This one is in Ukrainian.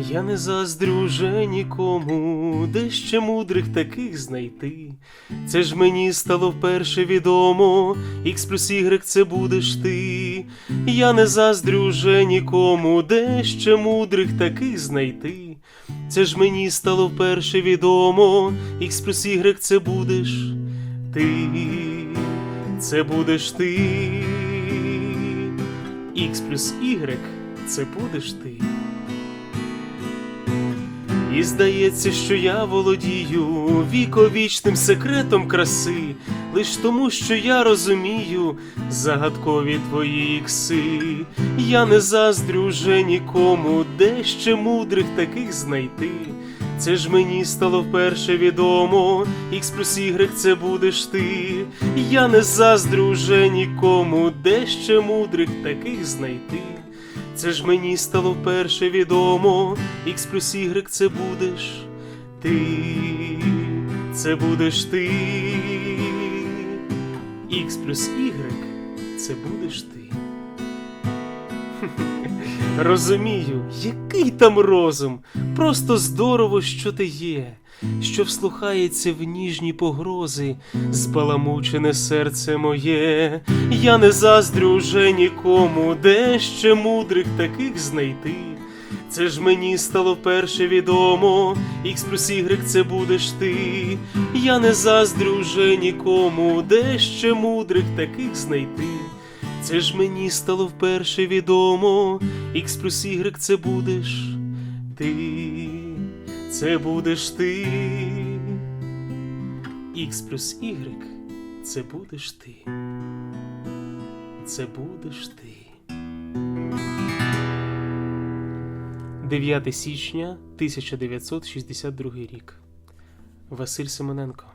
Я не заздрю вже нікому, де ще мудрих таких знайти. Це ж мені стало вперше відомо, Х плюс Y це будеш ти. Я не заздрю вже нікому, де ще мудрих таких знайти. Це ж мені стало вперше відомо, Х плюс Y це будеш ти, це будеш ти. Х плюс Y це будеш ти. І здається, що я володію віковічним секретом краси, лиш тому, що я розумію загадкові твої ікси. Я не заздрю вже нікому, де ще мудрих таких знайти. Це ж мені стало вперше відомо, Х плюс Y це будеш ти. Я не заздрю вже нікому, де ще мудрих таких знайти. Це ж мені стало вперше відомо, Х плюс Y це будеш ти, це будеш ти, Х плюс Y це будеш ти. Розумію, який там розум, просто здорово, що ти є, що вслухається в ніжні погрози, збаламучене серце моє. Я не заздрю вже нікому, де ще мудрих таких знайти. Це ж мені стало вперше відомо, Х плюс Y це будеш ти. Я не заздрю вже нікому, де ще мудрих таких знайти. Це ж мені стало вперше відомо, Х плюс Y це будеш ти, це будеш ти, Х плюс Y це будеш ти, це будеш ти. 9 січня 1962 рік. Василь Семененко